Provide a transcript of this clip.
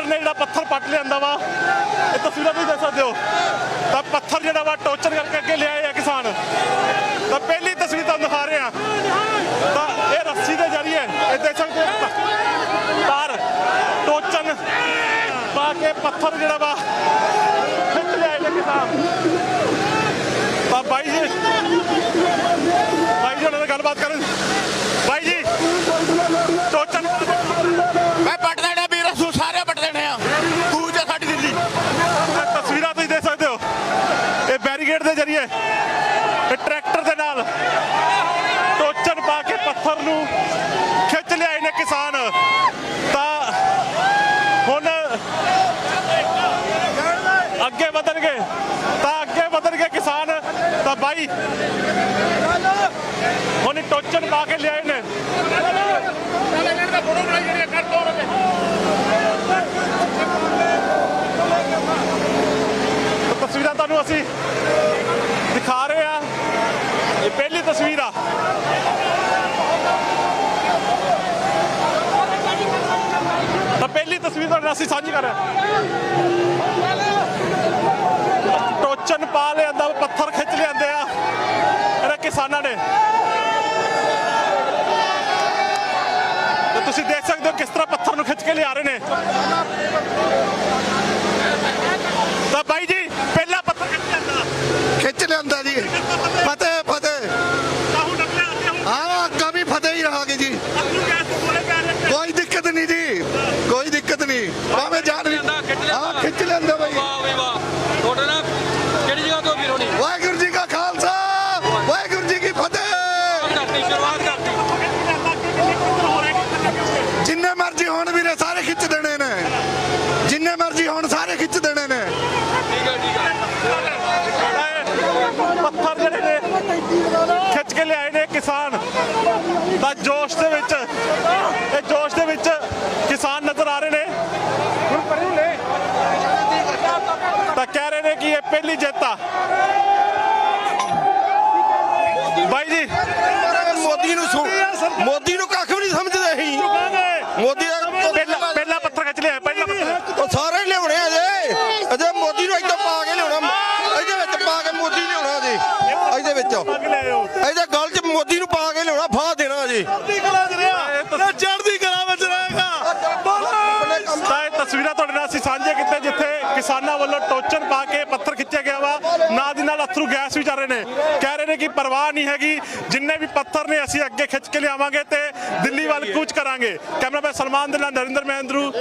Gangster ਨੇ ਜਿਹੜਾ ਪੱਥਰ ਪੱਟ ਲਿਆਂਦਾ ਵਾ, ਇਹ ਤਸਵੀਰਾਂ ਤੁਸੀਂ ਦੇਖ ਸਕਦੇ ਹੋ। ਤਾਂ ਪੱਥਰ ਜਿਹੜਾ ਵਾ, ਟੌਰਚਰ ਕਰਕੇ ਅੱਗੇ ਲਿਆਏ ਆ ਕਿਸਾਨ। ਤਾਂ ਪਹਿਲੀ ਤਸਵੀਰ ਤੁਹਾਨੂੰ ਦਿਖਾ ਰਹੇ ਆ ਤਾਂ ਇਹ ਰੱਸੀ ਦੇ ਜਰੀਏ ਇਹ ਦੇਖ ਸਕਦੇ ਤਾਰ ਟੋਚਨ ਪਾ ਕੇ ਪੱਥਰ ਜਿਹੜਾ ਵਾ, ਖਿੱਚ ਲਿਆਏ ਨੇ ਕਿਸਾਨ। ਤਾਂ ਬਾਈ ਜੀ ਬਾਈ ਜੀ ਨਾਲ ਗੱਲਬਾਤ ਕਰਨ। ਅੱਗੇ ਵਧਣਗੇ, ਤਾਂ ਅੱਗੇ ਵਧਣਗੇ ਕਿਸਾਨ। ਤਾਂ ਬਾਈ, ਹੁਣ ਟੋਚਨ ਪਾ ਕੇ ਲਿਆਏ ਨੇ। ਤਸਵੀਰਾਂ ਤੁਹਾਨੂੰ ਅਸੀਂ ਦਿਖਾ ਰਹੇ ਆ ਇਹ ਪਹਿਲੀ ਤਸਵੀਰ ਆ। ਤਾਂ ਪਹਿਲੀ ਤਸਵੀਰ ਤੁਹਾਡੇ ਨਾਲ ਅਸੀਂ ਸਾਂਝੀ ਕਰ ਰਹੇ ਹਾਂ ਟੋਚਨ ਪਾ ਲਿਆਂਦਾ ਪੱਥਰ ਖਿੱਚ ਲਿਆਂਦੇ ਆ ਇਹਨਾਂ ਕਿਸਾਨਾਂ ਨੇ ਤੇ ਤੁਸੀਂ ਦੇਖ ਸਕਦੇ ਹੋ ਕਿਸ ਤਰ੍ਹਾਂ ਪੱਥਰ ਨੂੰ ਖਿੱਚ ਕੇ ਲਿਆ ਰਹੇ ਨੇ। ਤਾਂ ਬਾਈ ਜੀ ਪਹਿਲਾ ਪੱਥਰ ਖਿੱਚ ਲਿਆਂਦਾ ਖਿੱਚ ਲਿਆਂਦਾ ਜੀ। ਫਤਿਹ ਫਤਿਹ। ਤਾਂ ਹੁਣ ਅਗਲੇ ਅੱਗੇ ਹੁਣ ਹਾਂ ਅੱਗਾ ਵੀ ਫਤਿਹ ਹੀ ਰਹਾਂਗੇ ਜੀ। ਕੋਈ ਦਿੱਕਤ ਨਹੀਂ ਜੀ। ਕੋਈ ਦਿੱਕਤ ਨਹੀਂ। ਭਾਵੇਂ ਵੀ ਹਾਂ ਖਿੱਚ ਲੈਂਦਾ ਬਾਈ। ਵਾਹ ਵੀ ਵਾਹ। ਤੁਹਾਡੇ ਨਾਲ ਕਿਹੜੀ ਜਗ੍ਹਾ ਤੋਂ ਵੀਰ ਹੋਣੀ? ਵਾਹਿਗੁਰੂ ਜੀ ਕਾ ਖਾਲਸਾ ਵਾਹਿਗੁਰੂ ਜੀ ਕੀ ਫਤਿਹ ਕਰਤੀ ਸ਼ੁਰੂਆਤ ਕਰਤੀ ਜਿੰਨੇ ਮਰਜ਼ੀ ਹੋਣ ਵੀਰੇ, ਸਾਰੇ ਖਿੱਚ ਦੇਣੇ ਨੇ। ਜਿੰਨੇ ਮਰਜ਼ੀ ਹੋਣ, ਸਾਰੇ ਖਿੱਚ ਦੇਣੇ ਨੇ। ਠੀਕ ਹੈ ਠੀਕ ਹੈ ਪੱਥਰ ਜਿਹੜੇ ਨੇ, ਖਿੱਚ ਕੇ ਲਿਆਏ ਨੇ ਕਿਸਾਨ। ਤਾਂ ਜੋਸ਼ ਦੇ ਵਿੱਚ, ਇਹ ਜੋਸ਼ ਦੇ ਵਿੱਚ ਕਿਸਾਨ ਨਜ਼ਰ ਆ ਰਹੇ ਨੇ। ਤਾਂ ਕਹਿ ਰਹੇ ਨੇ ਕਿ ਇਹ ਪਹਿਲੀ ਜਿੱਤ ਆ ਬਾਈ ਜੀ ਮੋਦੀ ਨੂੰ ਮੋਦੀ ਨੂੰ ਕੱਖ ਵੀ ਨਹੀਂ ਸਮਝਦੇ ਅਸੀਂ ਮੋਦੀ ਪਹਿਲਾ ਪਹਿਲਾ ਪੱਥਰ ਖਿੱਚ ਲਿਆ ਪਹਿਲਾ ਪੱਥਰ। ਉਹ ਸਾਰੇ ਲਿਆਉਣੇ ਆ ਜੇ ਅਜੇ ਮੋਦੀ ਨੂੰ ਇੱਦਾਂ ਪਾ ਕੇ ਲਿਆਉਣਾ। ਇਹਦੇ ਵਿੱਚ ਪਾ ਕੇ ਮੋਦੀ ਲਿਆਉਣਾ ਜੀ ਇਹਦੇ ਵਿੱਚ। ਇਹਦੇ ਗਲ 'ਚ ਮੋਦੀ ਨੂੰ ਪਾ ਕੇ ਲਿਆਉਣਾ ਫਾਹ ਦੇਣਾ ਜੀ ਚੜ੍ਹਦੀ ਕਲਾ ਵਿੱਚ ਰਹੇਗਾ। ਤਾਂ ਇਹ ਤਸਵੀਰਾਂ ਤੁਹਾਡੇ ਨਾਲ ਅਸੀਂ ਸਾਂਝੇ ਕੀਤੇ ਜਿੱਥੇ ਕਿਸਾਨਾਂ ਵੱਲੋਂ ਟੋਚਨ ਪਾ ਕੇ ਪੱਥਰ ਖਿੱਚਿਆ ਗਿਆ ਵਾ। ਨਾਲ ਦੀ ਨਾਲ ਅਥਰੂ ਗੈਸ ਵੀ ਚੱਲ ਰਹੇ ਨੇ। ਕਹਿ ਰਹੇ ਨੇ ਕਿ ਪਰਵਾਹ ਨਹੀਂ ਹੈਗੀ। ਜਿੰਨੇ ਵੀ ਪੱਥਰ ਨੇ, ਅਸੀਂ ਅੱਗੇ ਖਿੱਚ ਕੇ ਲਿਆਵਾਂਗੇ ਤੇ ਦਿੱਲੀ ਵੱਲ ਕੂਚ ਕਰਾਂਗੇ। ਕੈਮਰਾਮੈਨ ਸਲਮਾਨ ਦੇ ਨਾਲ ਨਰਿੰਦਰ ਮਹਿੰਦਰੂ।